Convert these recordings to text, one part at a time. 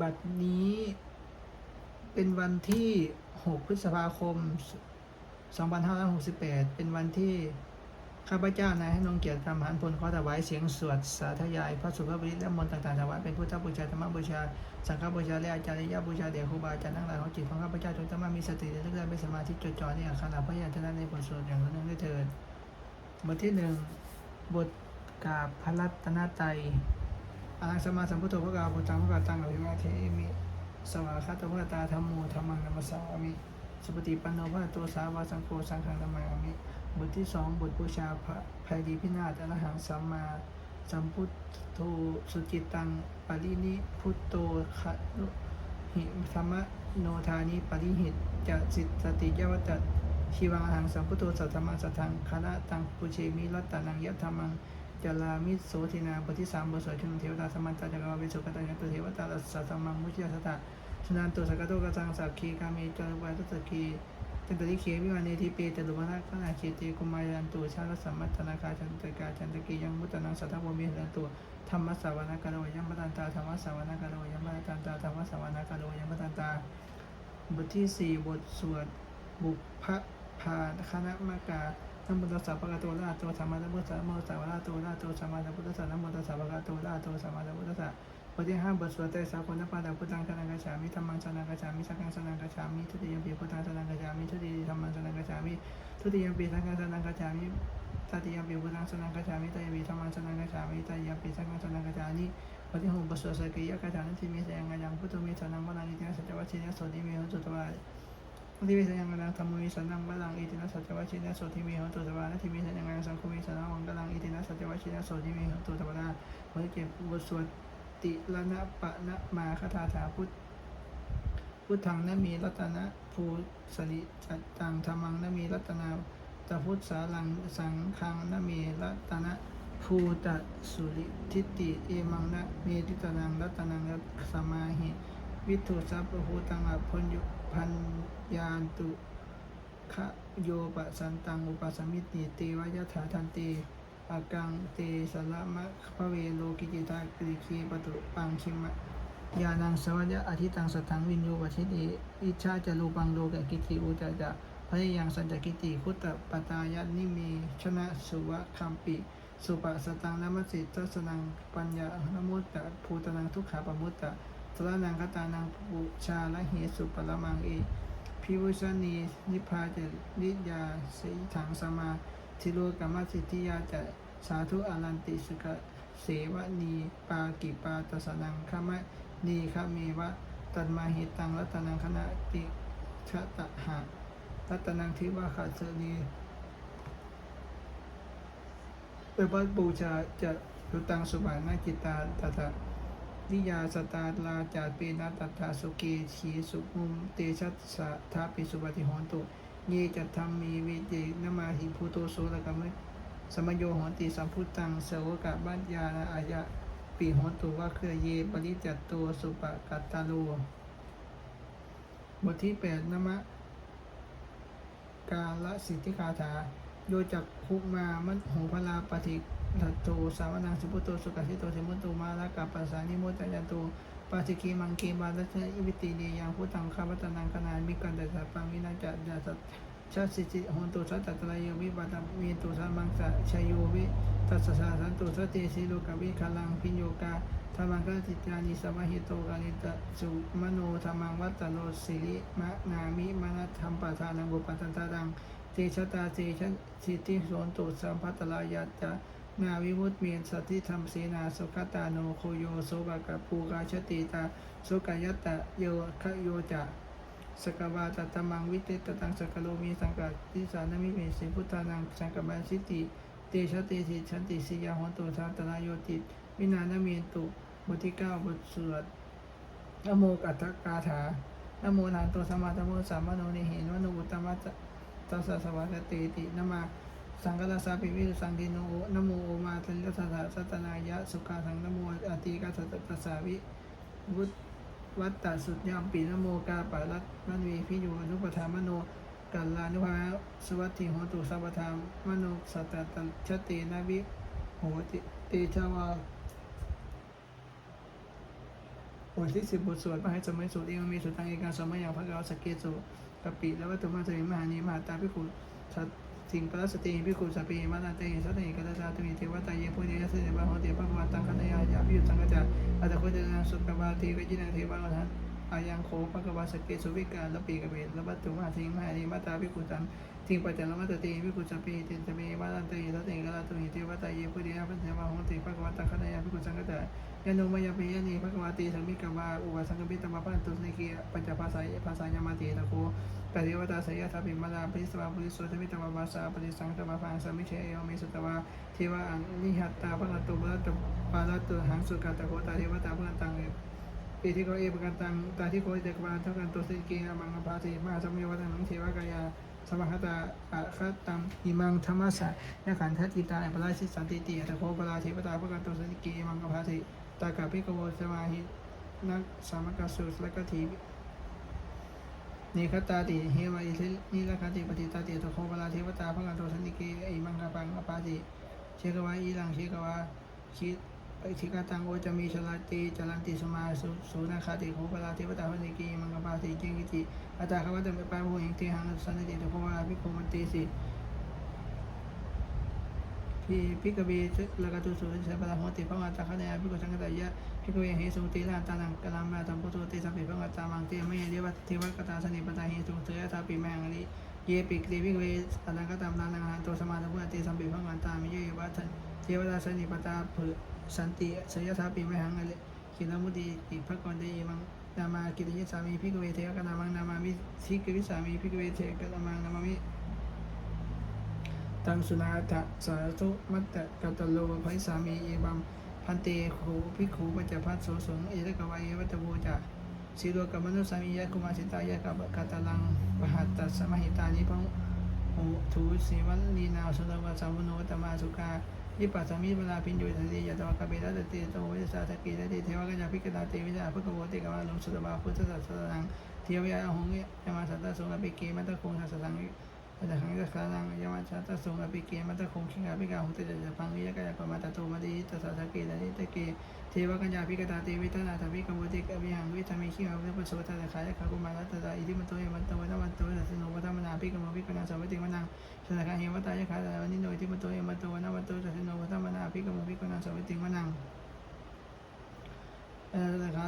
บัดนี้เป็นวันที่ 6 พฤษภาคม 2568 เป็นวันที่ข้าพเจ้านายให้นงเกียรติคำหันพลขอถวายเสียงสวดสาธยาย พระสุภาพริตและมนต์ต่างๆถวายเป็นพุทธบูชาธรรมบูชา สังฆบูชาและอาจารย์ยะบูชาเดียครูบาอาจารย์ทั้งหลายของจิตของข้าพเจ้าจงตั้งมั่นมีสติและเลื่อนเป็นสมาธิจดจ่อในอาคาพระยาชนะในบทสวดอย่างนั้นด้วยเถิดบทที่หนึ่งบทกาบพระรัตนตรัย อาลังสมมาสัมพุทโธพระกาพุทธังพระกาตังอภิวาเทมิสวากขาตพระตาธรรมโมธรรมังนัมสสามิสุปฏิปันโนพระตัวสาวาสังโฆสังฆังนามามิบทที่สองบทบูชาพระภัยดีพินาศอรหังสัมมาสัมพุทโธสุจิตังปรินิพุตโตขะนุหิธรรมโนทานิปริหิตจะสิสติยวัตชีวังอหังสัมพุทโธสัทธมังสัทธังคณะตังปุเชมิรัตตานังยัตถมัง จารามิโสทินาบทที่สามบทสวดชนเทวตาสมันตาจักรวาลวิสุขตังตุเทวตาลัสสะสัมมังมุชยสตะสุนันตุสกโตกสังสักขีกามีจารวาตุสกีตันตริเควิวานีทิเปตลุวนาขณาเชติกุมายันตุชาลสัมมัตนาคาจันตกาจันตกียังมุตนังสัทธวมิหันตุธรรมสาวนาคาโรยัมปตันตาธรรมสาวนาคาโรยัมปตันตาธรรมสาวนาคาโรยัมปตันตาบทที่สี่บทสวดบุพพาคณะมกา นะโมตัสสะภะคะวะโตอะระหะโตสัมมาสัมพุทธัสสะนะโมตัสสะภะคะวะโตอะระหะโตสัมมาสัมพุทธัสสะนะโมตัสสะภะคะวะโตอะระหะโตสัมมาสัมพุทธัสสะบทที่ห้าบทสวดเตสาคนปาดาพุทธังสนังกัจฉามิธรรมังสนังกัจฉามิสังฆังสนังกัจฉามิทุติยมปีพุทธังสนังกัจฉามิทุติยธรรมังสนังกัจฉามิทุติยมปีสังฆังสนังกัจฉามิตติยมปีพุทธังสนังกัจฉามิตติยมปีธรรมังสนังกัจฉามิตติยมปีสังฆังสนังกัจฉามิบทที่หกบทสวดสกิยะกัจฉามิที่มีแสงยังพุทธมีสนังวรังอิตินะสัจวัชชินะโสติมีหุตุตวา ที่มีสัญญาณธรรมมีสันนังวรังอิตินะสัจวัชินะโสติมีหุตุตวาที่มีสัญญาณสังคุมีสันนังวังกลังอิตินะสัจวัชินะโสติมีหุตุตวาบทที่เจ็ดบทสวดติลนะปะนะมาคทาถาพุทธพุทธังนมีรัตนะภูสริจัตตังธรรมังนมีรัตนาตพุทธสาลังสังคังนมีรัตนะภูตสุริทิฏฐิเอมังนะเมติตนังรัตนังสมาหิวิถุสัพพภูตังอพญยุพัน ยานตุขะโยปะสันตังอุปสมิติเตวายถาทันเตอากังเตสละมะพระเวโลกิจิตากริคีปตุปังคิมะยานังสวัสยะอธิตังสถังวินโยวัชิติอิชาจารูปังโลกกิติอุจจะพยยังสันจกิติคุตตปตายะนิเมชนะสุวะคัมปิสุปะสตังนมัสสิทัสนังปัญญานมุตตะภูตนังทุกขาปมุตตะสระนังคตานังปุชาละเหสุปละมังเอ พิวุชนี นิพพาเจนิยาสีถังสมาทิโลกรรมสิทธิยาจะสาธุอรันติสุกเสวนีปากิปาตสนังขมะนีขเมวะ ตันมาหิตังรัตนังคณะติชะตะหะรัตนังทิวะขัสนีเปวัดบูชาจะรุตังสุบานาจิตาตถะ นิยาสตาลาจาเปนัตตาสุเกชีสุมุมเตชัสสะทาปิสุปฏิหอนตุเยจัตธรรมมีวิเจนมาหิภูโตโสระกมสมโยหอนติสัมพุตังเสวกะบัญญาณอายะปีหอนตุว่าเครือเยปริจัตโตสุปกัตตาโลบทที่แปดนมะกาลสิทธิคาถาโยจักคุมามันโหพลาปฏิ ทัตโตสาวนังสุพุตโตสุกัสสิโตสิมุตโตมาลากาปัสสานิโมตยันโตปาสิกีมังเกมาลัชนะอิวิติเนียังพุทธังคาวัตนังคณามิกันเดสัปังวินาจัจสัตชาสิจิโหนตุสัตตตะโยวิบัตมีตุสัมมังสะชยโยวิตัสสะสันตุสติสิโลกวิคลังพิโยกาธรรมังกติจานิสมหิโตกานิตสุมโนธรรมังวัตโนสิริมะนามิมนัธรรมปัฏฐานังบุปัตตันตาดังเตชะตาเตชะสิทธิโสนตุสัมพัตตลายาจะ นาวิมุตเมียนสติธรรมเสนาสุขตาโนโคโยโสบะกะปูกาชติตาสุกายตตะโยคะโยจะสกวาตตมังวิเตตตังสกโลมีสังกัดทิสานามิเมสิพุทธานังสังกับันสิติเตชะเตสิชันติสิยาหนตุทัตนายโยติวินานามียนตุบทที่เก้าบทสวดนโมกัตถกาถานโมทานตัวสมาธรรมโมสามโนนิเหนวนุบุตตมัสสะตัสสะสวัสเตตินมา สังกัสสะปิวิสังกิโนโอนโมโอมาทันตัสสะสัตนายะ สุขาสังนโมอติกัสสะตัสสะวิวุตวัตตสุดยามปีนโมกาปะรัตมันวีพิยูอนุปธามโนกัลลานุภาสวัสติโหตุสัพพธามมโนสัตตตชเตนวิโหติเตชวาบทที่สิบบทสวดมหาสมัยสูตรเองมีสุตังเอกาสมัยอย่างพระเกาสเกสุกปิแล้ววัตถุมาตุมหานีมหาตาพิคุสัต สิ่งปรสติพิคุสัพเพมานาเตสัตติกัตตาตุมิเทวตาเยพุทธิยสเนบาหติภะคะตังคัตยายาพิยุตังกัจจาอัตถะโคเจนสุขบาทีวิจินังเทวะกันอายังโคภะคะวาสเกสุวิกาละปีกเวละวัตถุมาสิงมหานีมาตาพิคุตังทิงปัจจลมัตติพิคุสัพเติสัพเพมานาเตสัตติกัตตาตุมิเทวตาเยพุทธิยสเนบาหติภะคะวตังคัตยาพิคุสังกัจจา ยานุมายาปิยานีพระกวาตีสังมิกาวาอุปสังกปิตมาพันตุสนิกีปัญจภาษาภาษายามาติตะโกปฏิวัตาสยาทาปิมาลาปิสวาปุริโสธมิตวาภาษาปฏิสังตมาพังสมิเชยมิสุตวาเทวะอันนิหัตตาพระตุบรตปาลตุหังสุกัตโกตาเทวตาพระตังปีที่เขาเอปกันตังตาที่โคเดกวาเท่ากันตุสนิกีมังภาสิมาสมิวัตังเทวกายาสมหตาอาคตังอิมังธรรมสะยขันทัติตาปราชิสันติติตโคปราเทวตาพระกันตุสนิกีมังภาสิ ตากาพิกโวสมาหินักสามกสุสและก็ทีนิคตาติเฮวะอิสินิลคติปฏิตาติตโคปลาเทวตาพระกันโตสันติเกอิมังคาปังอปาติเชกวาอีลังเชกวาชิชิกาตังโอจะมีชลาติจลันติสมาสุสุนาคติโคปลาเทวตาพันติกอิมังคาปาติเจงกิติอัตาขวัตเมปาภูหิงเทหังสันติตโคปลาภิกขุมันติสิ พิพิกเวลกตุสุเสปะละโหติพระมาตาคะเนยพิกุสังกตยะพิกเวเหสุติลาตานังกลัมมาตัมพุโตติสัพพิพระมาตามังเตมะเยวัตเทวกตาสนิปตาเหสุเตยะทาปิแมงอริเยปิกเตพิกเวอนังกตามนานังหันโตสมาธิพุทธิสัมปิพระมาตามิเยวัตเทวตาสนิปตาภุสันติสยะทาปิแมหังอริกิลมุติอิภะกอนเดมังนามากิริยสามีพิกเวเทวกนามังนามามิสิกวิสามีพิกเวเทวกนามังนามามิ ตังสุนาทะสาธุมัตตะกัตโลภัยสามีเอวัมพันเตโขภิขุปัจจพัสโสสงเอตกวายวัตโวจะสีโลกมนุสามียะกุมาสิตายะกับกัตลังปหัตตสมหิตานิพงหูทูสีวันลีนาสุนวะสามุโนตมาสุกายิปัสสามิเวลาพินโยทะเตยะตวะกะเบระตเตโตวิสาสกิตเตเทวะกัญญาภิกตาเตวิจาภกโวเตกวาลุสุตบาพุทธสัสสนังเทวยาหงยมาสัตตสงอภิเกมัตตะคงสัสสัง ปัจจังยัสสานังยมัจฉาตสุงอภิเกมัตคงขิงาภิกาหุตจะจะพังวิยกายปมาตโตมดิตสาสเกตนิตเกเทวกัญญาภิกตาเตวิตนาทวิกมุติกวิหังวิธามิขิงาวิปัสสวตาขายขากุมารัตตาอิทิมันโตยมันโตวันวันโตสัสโนวัตมนาภิกมภิกนาสวัติมนังสนาคาเฮวตายขาตาวันนิโนอิทิมันโตยมันโตวันวันโตสัสโนวัตมนาภิกมภิกนาสวัติมนังเออขา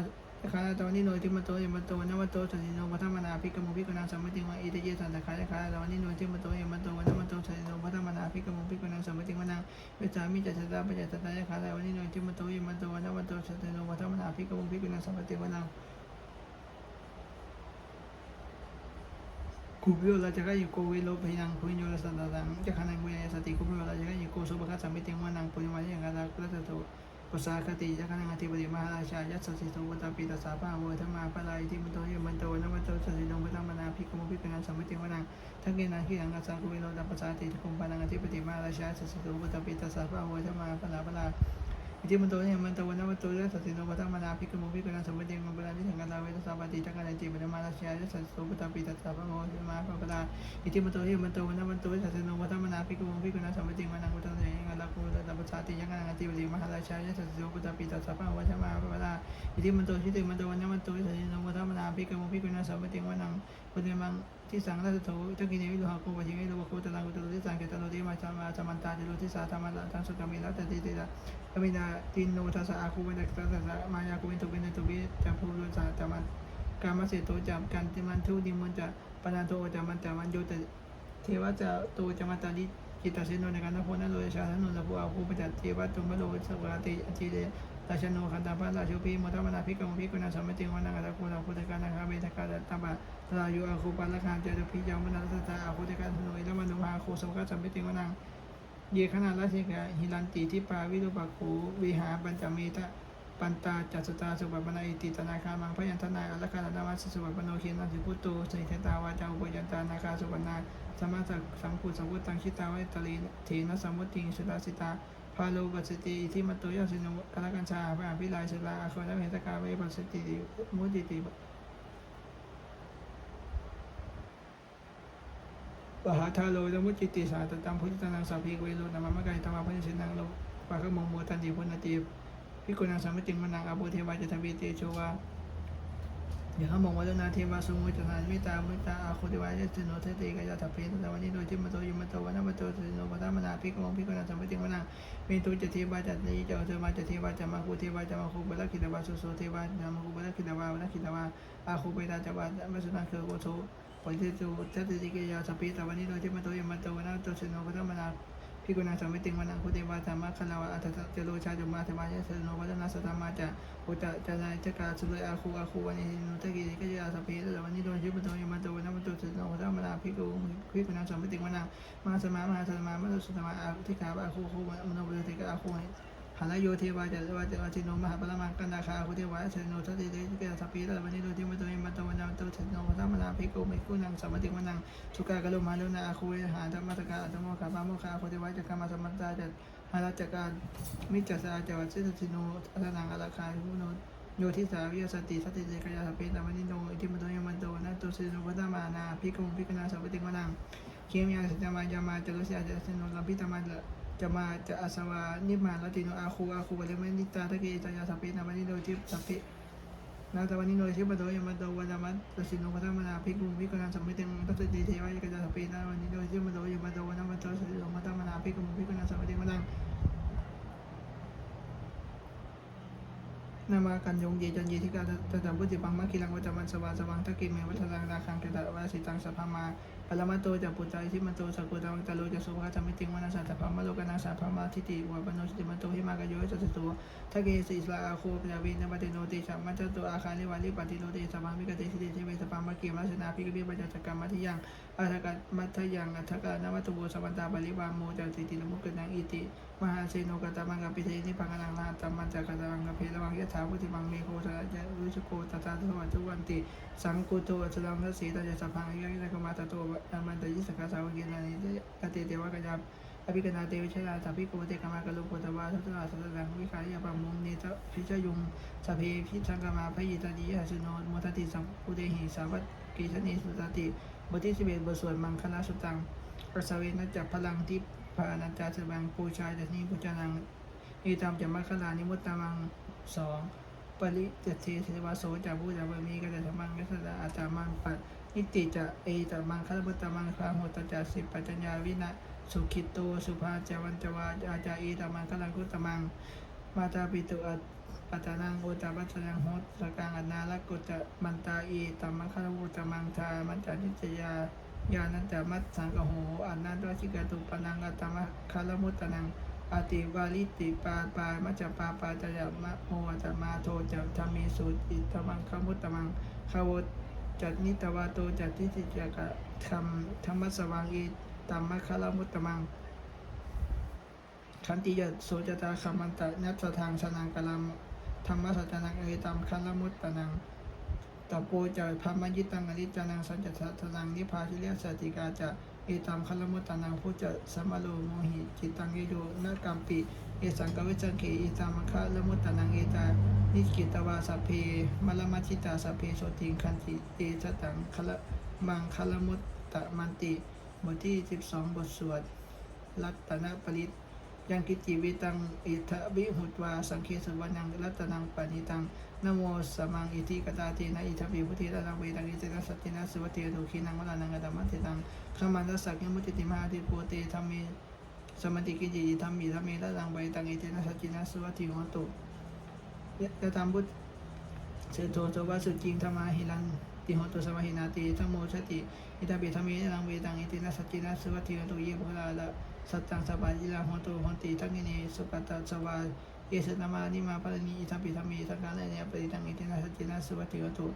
คาตวันนี้โนติมาโตยมาโตนวัตโตสันติโนวัฒมนาภิกมุภิกนังสมมติวังอิตเยสันตะคาคาตวันนี้โนติมาโตยมาโตนวัตโตสันติโนวัฒมนาภิกมุภิกนังสมมติวังเวสามิจัตตาปัจจตตายคาตวันนี้โนติมาโตยมาโตนวัตโตสันติโนวัฒมนาภิกมุภิกนังสมมติวังกุบิโอลาจะก็อยู่โกเวโลพินังพุญโยลสันตังจะขันังกุยสติกุบิโอลาจะก็อยู่โกสุภคัสสมิติวันังปุญญมายังกาลาคตโต ภาษาคติจักนังอธิบดีมหาราชายัสสิโตวัตปีตาสาภาเวธรรมาปลายที่มันโตยมันโตนมันโตสสิโนวัตมนาภิกมุภิกนันสมิติวนังทักเกนาขีอังอาสาคุเวโรดัปสาติคุมปานังอธิบดีมหาราชายัสสิโตวัตปิตาสาภาโวธรรมาปลาปลาอิทิมันโตเนี่ยมันโตวันมันโตยัสสิโนวัตมนาภิกมุภิกนันสมิติมันปลาที่สังกัลาเวทสาปติจักรนันติมันมหารวิโตวัตปิตาสาภาโวธรรมาปลาอิทิมันโตเนี่ยมันโตวันมันโตยัสสิโนวัตมนาภิกมุภิกนันสมิติมันนังวัตเนงัลาปปสาติจักรนังอธิบดีมหาราชายัสสิโตวัตปิตาสาภาโวธรรมาปลา อิทิมันโตชิติมันโตวันนมันโตสัจจิโนวัฏมนาภิกมุภิกุณ ที่สังราชโตทักกินวิโลหะโกปะชิเวโลโคตลังกุตโลที่สังเกตโลที่มาจามาจามันตาจิโลที่สาธรรมะทังสุกามิลัตติติตะกมินาตินโนทัสสะอาคูเวนักตัสสะมายาคูเวนตุเวนตุเวจัมพูโลสาจามันกามเสตโตจัมกันติมันทุดิมันจะปนาโตจามันจามันโยตเทวะจะโตจามันตาลิจิตตสิโนในการนโพนโลยชาธนุนละภูอาภูปจัตเทวะตุมะโลสวาติอจิเดราชโนขันตาพระราชุพีมุตมนาภิกรมภิกุณาสมติวันังอัตโกนาพุทธกานาคาเวทกาตบะ รายุอาคูปัลละคามเจตุพิจามนาตตาอาคุตกาธนุยละมนุภาโคสมกัสสมติวนัง เยขณาราชิกาหิลันติทิปาวิรุปักขูวิหาปัญจเมตะปันตาจัสุตาสุปปนาอิติตนาคามังพยัญชนะอัลลคานาวัสสุปปโนเขียนสิพุตโตสิเทตาวาจาอุปยันตานาคาสุปนาสมาสักสังคุสังพุตังชิตาไวตลีเทนะสมุติงสุตาสิตาพาโลปัสสติอิทิมัตโตยสิโนกลกัญชาพระอภิลายสุลาอาคนเหตกาเวปัสสติมุติติ ปหาทาโลยมุจิติสาตตัมพุทธนังสัพพิเวโลนามมะกายตมะพันสินังโลปะขมงโมตันติพุนติพิกุณังสมติมนังอโปเทวาจตวีเตโชวาอย่าขมงวัฒนาเทวาสุมุจนามิตามิตาอาคุติวายเจโนเทติกายาทัพเพนตะวันนี้โดยที่มาโตยมาโตวันนมาโตเจโนวัฒมนาพิกมงพิกนาสัมัติวนามีตุจเทวาจัตติเจ้าเทวาจัตเทวาจะมาคุเทวาจะมาคุบลคิตวาสุโสเทวาจะมาคุบลคิตวาบลคิตวาอาคุเปตาจวามัสนาคือโกโท ปฏิจุจัตติกยาสัพพิตวันนี้โดยที่มาโตยมาโตวันนโตเจโนวัฒมนาพิกุณาสัมิติงวันังคุเทวาธรรมะคลาวะอัตตะเจโรชาจุมาเทวายะเสโนวัฒนาสตามาจะอุตจะนายจะกาสุเลอาคูอาคูวันนี้นุตกิกิยาสเปตวันนี้โดนชิบุโตยมาโตวันนั้นวันโตเสโนวัฒนาพิกุพิกุณาสัมิติงวันังมาสมามหาสมามะสุตมาอาทิกาอาคูคูมโนบุตติกาอาคู หันโยเทวาจะวาจะวาจิโนมหาปรมังกันนาคาคุเทวาเสโนทัตติเดกิยาสเปตวันนี้โดนที่มาโตยมาตวันนั้นวันโตเสโนวัฒนาพิกุมิกุนังสมิติงวันังสุกากะลุมาลุนาอาคุเวหาธรรมตกาอัตโมคาปาโมคาโคติวาจักามาสมัตตาจัตหาราชการมิจฉาสาจวัตสิทธิโนอัตนังอลาคาหุโนโยทิสาวิยสติสติเจกายาสเปตามันิโนอิทิมโตยมันโตนะตุสิโนวัตมานาพิกงพิกนาสัพติมนังเคียมยาสัจมาจามาจรุสยาจะสโนลัมพิตามา จะมาจะอาสวานิมาลติโนอาคูอาคูบริเมนิตาตะเกตายาสเปตามันิโนทิปสัพพินาตวันนี้โดยชิบะโดยมันโดวันมัตตสินุพัมนาพิกุพิกุณาสมิติตัสติเทวายกจาสปีนาวันนี้โดยชิบะโดยมันโดวันมัตตสินุพัมนาพิกุพิกุณาสมิติมัน นามากันยงเยจันเยทิกาตตะบุติปังมาคิลังวัจมันสวาสวังตะกิเมวัฒนาราคังเกตวาสิตังสภามาปรมาโตจัปุตตาทิมันโตสักุตาวัตโลจะสุภาจมิติงวันาสัตถภามาโลกนาสัพพมาทิติวะปโนสิมันโตหิมากโยจัตตุทะเกสิสลาอาโคปยาวินวัตโนติสัมมัจตุอาคาลิวาลิปฏิโนติสัมมามิกติสิเตเวสปามาเกมัสนาภิกขิปัจจกรรมมัทยังอัตกัมัทยังอัตกานวัตโวสมันตาบาลิวาโมจติติลมุกนังอิติ มหาเสโนกตมังกปิเทนิพังกนังนาตมันจักตมังกเพลวังยะถาพุติมังเมโคสระยะรุชโกตตาสวัสดิ์วันติ สังกุโตอัจลังทัสสีตาจะสัพพังยะยินกมาตโตอมันตยิสกาสาวกินานิกติเทวกยาอภิกนาเตวิชราสัพพิโกเตกมากะลุโกตวาทัตตาสัตตังวิคายาปมุงเนตพิจยุงสัพเพพิชังกมาพยิตานิยาสุโนโมทติสัมปุเตหิสาวัตกิชนีสุตติบทที่สิบเอ็ดบทสวดมังคลาสุตังประสเวนัจจพลังที่พ พานัจจาสบังปูชายแต่นี้ปูจานังเอตามจมัคคลานิมุตตามังสองปริจเทเทวาโสจากผู้จากบมีกระจมังกัสดาอาจามังปัดนิติจะเอตมังคลมุตามังคาหุตจาสิปัจญาวินะสุขิตโตสุภาจาวันจวาอาจาอีตามังกลังกุตมัง มาตาปิตุอัตปัตตานังโอตาปัตตังโหตสกังอนาลกุจะมันตาอีตามังคลังกุตมังทามันจานิจยา ยานันจามัตสังกโหอันนันตวชิกตุปนังอัตมะคารมุตตนังอติวาลิติปาปามัจจปาปาจยมะโมจะมาโทจะธรรมีสุติตมังคมุตตมังขาวจัดนิตวาโตจัดทิจิจกะธรรมธรรมสวังอีตัมมะคารมุตตมังขันติยโสจตาคามันตะนัตทางสนังกลัมธรรมสัจนังเอตัมคารมุตตนัง ตโปจะพามายิตังอริจานังสัจจะทนังนิพพาทิเลสติกาจะเอตัมคารมุตตนังพุจะสมโลโมหิจิตังเยโยนะกัมปิเอสังกเวจังเกเอตัมคารมุตตนังเอตานิกิตวาสัพเพมลมัชิตาสัพเพโสติงคันติเอจตังคารมังคารมุตตะมันติบทที่ 12 บทสวดรัตนปริตยังกิจิวิตังอิทะวิหุตวาสังเคสวนังรัตนังปณิตัง นโมสัมมังอิทิกตาเทนะอิทะวิพุทธิตานังเวตังอิเตนะสัตตินะสุวเทโทุขีนังวลานังกตมัตติตังขมันตสักยมุติติมาติโปเตธรรมิสมติกิจิธรรมิธรรมิละตังเวตังอิเตนะสัตตินะสุวติโหตุยะธรรมบุตรเสโทสวัสุจิงธรรมาหิลังติโหตุสวะหินาติธรรมโมชติอิตาปิธรรมีนังเวตังอิตินาสจินาสุวัติโตุเยภุลาละสัตตังสบายิลาโหตุโหติทังกินีสุปตตสวา เยสนามานิมาปรณีอิทัปิธรรมีสังฆาเนเนปริตังอิตินาสจินาสุวัติโตุ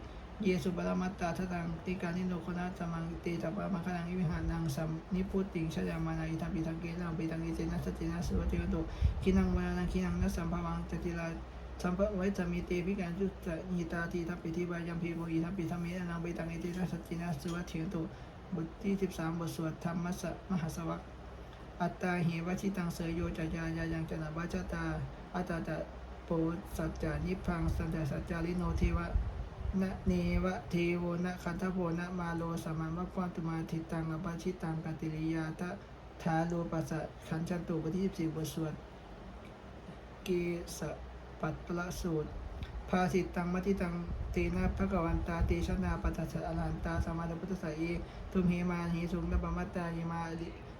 เยสุปรมัตตาทตังติกานิโนคนาสมังติตปะมังคลังอิวิหานังสัมนิพุติงชยามานาอิทัปิทังเกนังปิตังอิตินาสจินาสุวัติโตุกินังวานังกินังนัสสัมภวังจติลาสัมภไว้จะมีเตพิการจุตญิตาทีทัพปิทิวายัมพีโมอีทัพปิธรรมีนังเบตังอิตินาสจินาสุวัติโตุบทที่13บทสวดธรรมสมหสวัคอัตตาเหิวชิตังเสยโยจายายายังจนะวัจตา อัตตาตะโปสัจจานิพังสัจจสัจจาริโนเทวะนะเนวะเทโวนะคันทโพนะมาโลสมามะปวันตุมาทิตังอปาชิตังกติริยาตะทาโลปัสสะขันจันตุบทที่14บบทสวดเกสปัตตละสูตรภาสิตังมัติตังตีนาภกวันตาตีชนาปัตสสะอรหันตาสมมาธิพุทธสสะเอทุมเหมาหิสุงนปมัตตายิมา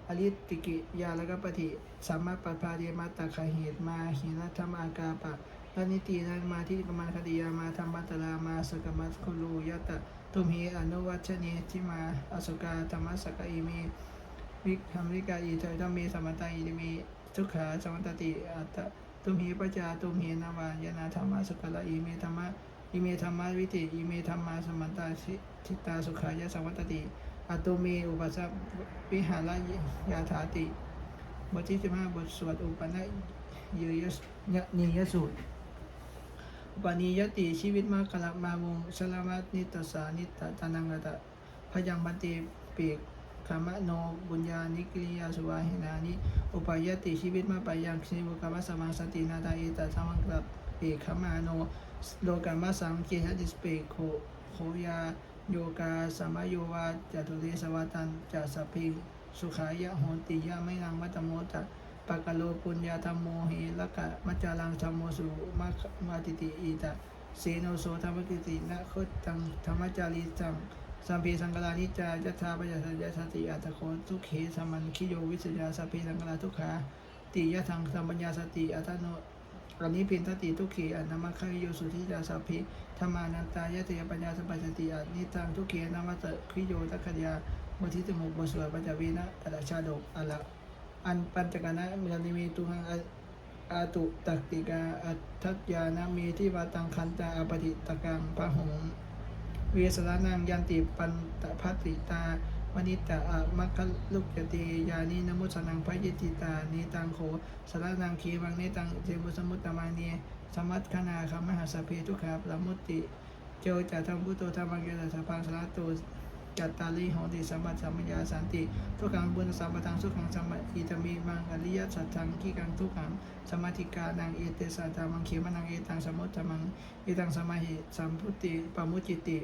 อลิติกิยาลกปฏิสัมมาปปาเดมาตาคเหตมาหินธรรมอากาปะลนิตีนันมาทิกมันคดียามาธรรมัตตรามาสกมัสคุลูยตะทุมเหอนุวัชเนทิมาอสุกาธรรมสกอิเมวิธรรมวิกาอีเถธรรมีสมัตตาอิเมทุกขาสมัตติอัตตุมเหปจาตุมเหนวายนาธรรมสุขละอิเมธรรมะอิเมธรรมะวิติอิเมธรรมาสมัตาสิทิตาสุขายะสมตติ อตุเมอุปัสสะวิหารยาถาติ บทที่สิบห้าบทสวดอุปนัยเยยสนียสูตรอุปนิยติชีวิตมากลักมาวงสลามัตนิตตสานิตตานังกตะพยังบันติปีกขามะโนบุญญานิกริยาสุวาหินานิอุปยติชีวิตมาไปยังชิบุกามสมังสตินาตาอิตาสมังกลับปีกขมาโนโลกามสังเกหดิสเปกโคโคยา โยกาสมโยวาจตุเรสวัตันจัสพิสุขายะโหติยะไม่นังมัตโมตะปะกะโลปุญญาธรรมโมหิละกะมัจจารังธรรมโมสุมามาติติอีตะเสโนโสธรรมกิตินะคุตังธรรมจารีจังสัมพีสังกลานิจายัตถาปัญญาสัญญาสติอัตโคทุกเขสมันคิโยวิสยาสัพพีสังกลาทุกขาติยะทังสัมปัญญาสติอัตโนอันนี้พินทติทุกขีอันนามะคายโยสุทิยาสัพพิ ธรรมานันตายะเตยปัญญาสัพพสติอันนิตังทุกขีนามัตตะคิโยตัคยาบทที่สมุกบทสวดปัญจวีนะอัตชาดกอัละอันปัญจกนะมีนิมีตุหังอาตุตักติกาอัตทัตยานามีที่วาตังคันตาอปฏิตกังพะหงเวสรานังยันติปันตะพัตติตาวนิตาอะมัคคลุกยติยานินมุสนังพระยติตานิตังโขสรนังคีวังนิตังเจมุสมุตตมานี สมัตคณาคมหาสพเพทุกขาปละมุติเจจะทำพุทโธธรรมังเกตสสะพังสละตุจัตตาลีโหติสัมปัสสัมมยาสันติทุกขังบุญสัมปทังสุขังสัมปอิตมีมังอริยสัจทังขีกังทุกขังสมาธิกานังเอเตสัตตามังเขมนังเอตังสมุตตมังเอตังสมาหิสัมพุติปามุจิติ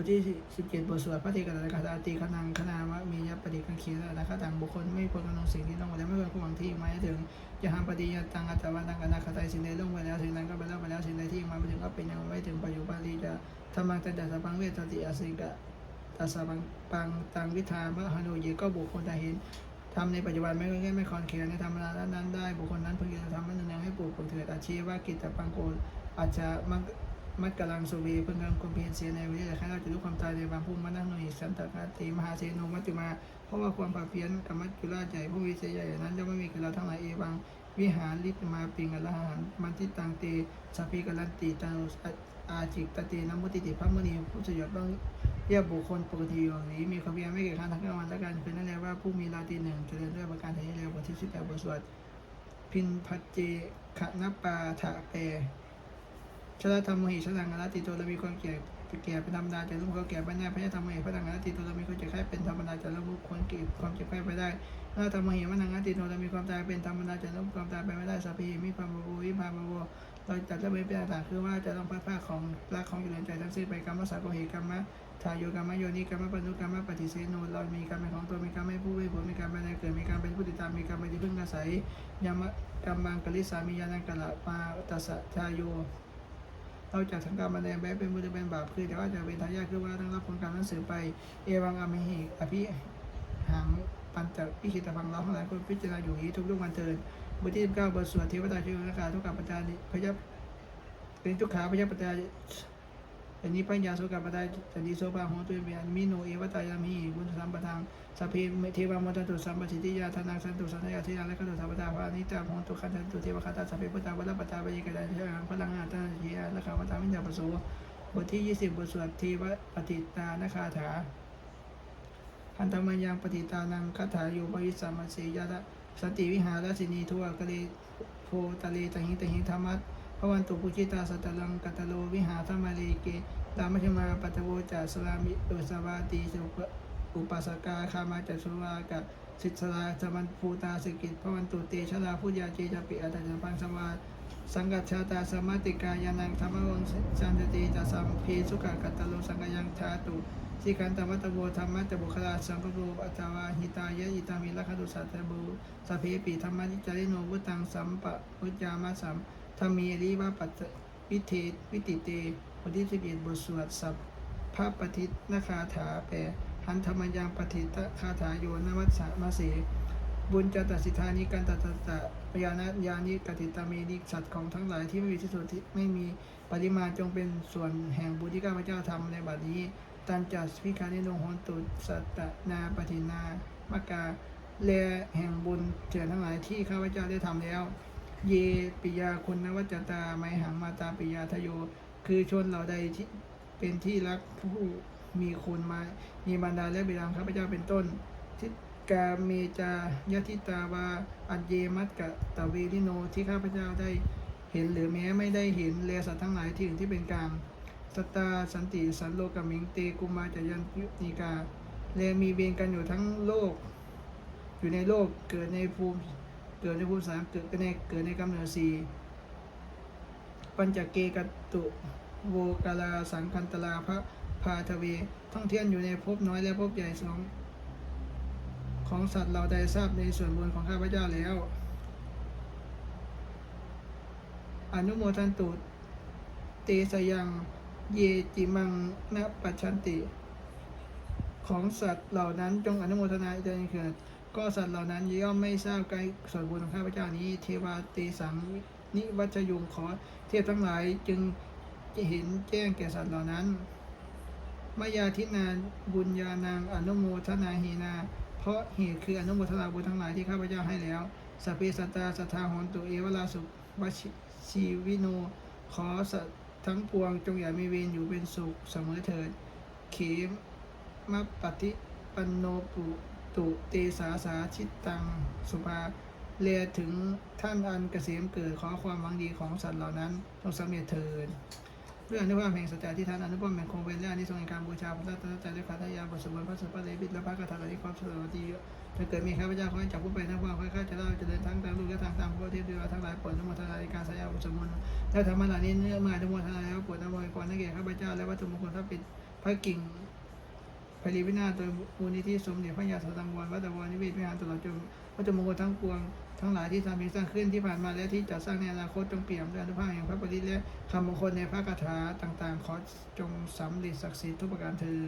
บทที่สิบเจ็ดบทสวดพระเทกตะคาตาติขนังขนามะมียปฏิกังเขียนะคตังบุคคลไม่ควรกำลังสิ่งที่ต้องไว้แล้วไม่ควรผู้หวังที่มาถึงยะหังปฏิยตังอัตวันตังอนาคตายสิ่งใดล่วงไปแล้วสิ่งนั้นก็ไปแล้วไปแล้วสิ่งใดที่มาไม่ถึงก็เป็นยังไม่ถึงปัจจุบันที่จะธรรมังตัดดาสปังเวทติอาสิกะตัสสะปังปังตังวิธามะหนุเยก็บุคคลใดเห็นทำในปัจจุบันไม่ก็แค่ไม่คอนเคียในธรรมนานั้นได้บุคคลนั้นพึงจะทำมันแนวให้ปลูกผลเถิดอาชีวะกิจตปังโกอาจจะมัง มัดกำลังสุวีเพิ่งกำลังความเพียรเสียในวิทยาข้าเราจะรู้ความตายในบางภูมิมานั่งหน่ยสันตคาติมหาเสนุมัติมา เพราะว่าความภาคเพียรกรรมจุลาใจผู้วิเศษใหญ่นั้นจะไม่มีกับเราทั้งหลายเอวังวิหารลิตมาปิงอรหันต์มันทิตังเตสพพิกลันติตาอาจิกตตินมุติติพระมุนีผู้สยบต้องเรียกบุคคลปกติอย่างนี้ มีความเพียรไม่เกี่ยวข้างทั้งกลางวันและกันเป็นนั่นแหละว่าผู้มีราตรีหนึ่งเจริญด้วยประการทั้งนี้แล้วบทที่สิบแปดบทสวดพินพัจเจขนปาถะเป ชลธรรมหิชลังอรติโตเรามีความเกี่ยวแก่เป็นธรรมดาจะรู้เขาแก่ไปได้พระยธรรมหิพระดังอรติโตเรามีความเจ็บไข้เป็นธรรมดาจะรู้ควรเก็บความเจ็บไข้ไปได้ถ้าธรรมหิมันังอติโนเรามีความตายเป็นธรรมดาจะล้ความตายไปไม่ได้สัพพีมีความบูวิภาบวเราจะจะไม่เป็นต่างคือว่าจะต้องพัดผ้าของรักของอยู่ในใจทั้งสิ้นไปกรรมสักโกเหกรรมะทายโยกรรมโยนิกรรมปนุกรรมปฏิเสโนเรามีการมเป็นของตัวมีการมไม่ผู้ไม่ผลมีการมเป็นอะไรเกิดมีการมเป็นผู้ติดตามมีการมเป็นที่พึ่งอาศัยยามะกรรมังกลิสามียานังกะละปาตัสสะทายโย เราจากสังการมาแดงแบบเป็นบุญหรือเป็นบาปคือแต่ว่าจะเป็นทายาทคือว่าต้องรับผลกรรมนั้นสืบไป เอวังอมิหิอภิหังปันจะพิชิตพังเราทั้งหลายคนพิจารณาอยู่นี้ทุกๆวันเทินบทที่สิบเก้าบทสวดเทวดาช่อนักการทุกกับปัจจานิพยับเป็นทุกขาพยับปัจจา อันนี้ปัญญาสุกับปัจจาจันติโสภาโหตุเมียนมิโนเอวตายามิบุญสัมปทางสัพเพเทวามตตุสัมปสิทธิยาธนาสันตุสันยาทิยาและก็ตุสัมปทาภานิจาโหตุขันตุเทวคาตาสัพเพพุทธาวัลปตาปยิกดาเชหังพลังงานตาเชียและขาพเจ้ามิจฉาปโสบทที่ยี่สิบบทสวดเทวปฏิตานคาถาพันธมัญยังปฏิตานังคาถาโยปวิสัมมาเสยะสติวิหารสินีทัวกะเลโพตะเลตหิตหิธรรมัต พวันตุปุจิตาสัตตลังกัตโลวิหาธรรมเลเกตามชมาปัตโวจัสลามิโอสวาติสุปอุปัสกาคามาจัสวากะสิทธาสมันภูตาสกิจพวันตุเตชลาพุทยาเจจปิอัตจังพังสวาสังกัจฉาตาสมาติกายานังธรรมวงสันตติจัสัมพีสุขกัตตโลสังกยังชาตุสิกันตวัตโวธรรมะตบุคลาสังกโรอัตวาหิตายะอิตามิลัคตุสัตตบูสัพเพปิธรรมะนิจาริโนวุตังสัมปะพุทธามาสัม ถ้ามีอริวาปัตวิเทวิติเตบทที่สิบเอ็ดบทสวดสัพพระปฏิทนาคาถาแปลหันธรรมยังปฏิตคาถาโยนวัสสมาเสบุญจตสิทธานิกันตตตตะปยานะยานิกติตามีนิสัตว์ของทั้งหลายที่ไม่มีที่สุดที่ไม่มีปริมาณจงเป็นส่วนแห่งบุญที่ข้าพเจ้าทำในบัดนี้ ตันจัสพิคานิโนโหนตุสัตนาปฏินามกาแลแห่งบุญเถิดทั้งหลายที่ข้าพเจ้าได้ทำแล้ว เยปิยาคุณนวัจจตาไมหังมาตาปิยาทโย คือชนเหล่าใดที่เป็นที่รักผู้มีคุณมามีบรรดาและบิดาข้าพเจ้าเป็นต้นทิกาเมจายทิตาวาอัจเยมัตกะตะเวริโนที่ข้าพเจ้าได้เห็นหรือแม้ไม่ได้เห็นแลสัตว์ทั้งหลายที่อื่นที่เป็นกลางสตาสันติสันโลกมิงเตกุมาจยันยุนิกาแลมีเบียนกันอยู่ทั้งโลก อยู่ในโลกเกิดในภูมิ เกิดในภูมิสามเกิดในเกิดในกำเนิดสี่ปัญจเกกตุโวกาลาสังคันตลาพระพาทเวท่องเที่ยวอยู่ในภพน้อยและภพใหญ่สองของสัตว์เราได้ทราบในส่วนบุญของข้าพเจ้าแล้ว อนุโมทันตุเตสยังเยจิมังนปัจชันติ ของสัตว์เหล่านั้นจงอนุโมทนาจเกิด ก็สัตว์เหล่านั้นย่อมไม่ทราบการส่วนบุญของข้าพเจ้านี้ เทวาเตสังนิวัชยุงขอเทพทั้งหลายจึงจะเห็นแจ้งแก่สัตว์เหล่านั้นมายาทินานบุญญานางอนุโมทนาหีนา เพราะเหตุคืออนุโมทนาบุญทั้งหลายที่ข้าพเจ้าให้แล้วสเพสัตาสัทธาหนตุเอวลาสุวชชีวิโน ขอสัตทั้งปวงจงอย่ามีเวรอยู่เป็นสุขเสมอเถิด เขมมปฏิปันโนปุ ตุเตสาสาชิตตัง สุภาเลียถึงท่านอันเกษมเกิดขอความหวังดีของสัตว์เหล่านั้นจงสำเร็จเถิดเรื่องอนุภาพแห่งสัจจะที่ท่านอนุภาพแห่งคงเวนและอนิสงส์แห่งการบูชาพระตัตตะและคาถายาบทสวดพระสุภาเลปิตและพระคาถาเหล่ความสวัสดีถ้าเกิดมีข้าพเจ้าขอให้จับผู้ไปทั้งวามข้าข้าจะเล่าจะเดินทั้งทางลูกและทางตามพระเทพเรือทั้งหลายปรดอนุโมทนาในการสายาบทสวดมนต์และธรรมะเหล่านี้เนื่องมาอนุโมทนาแล้วปรดอนุโมทนาให้แก่ข้าพเจ้าและวัตถุมงคลพระปิดพระกิ่ง พรีวินาศโดยมูลนิธิสมเด็จพระยาสัตังวรวัดตะวันนิเวศวิหารตลอดจนวัตถุมงคลทั้งปวงทั้งหลายที่ทำมีสร้างขึ้นที่ผ่านมาและที่จะสร้างในอนาคตจงเปี่ยมด้วยอนุภาพแห่งพระปริตและคำมงคลในพระคาถาต่างๆ ขอจงสำเร็จศักดิ์สิทธิ์ทุกประการเทอ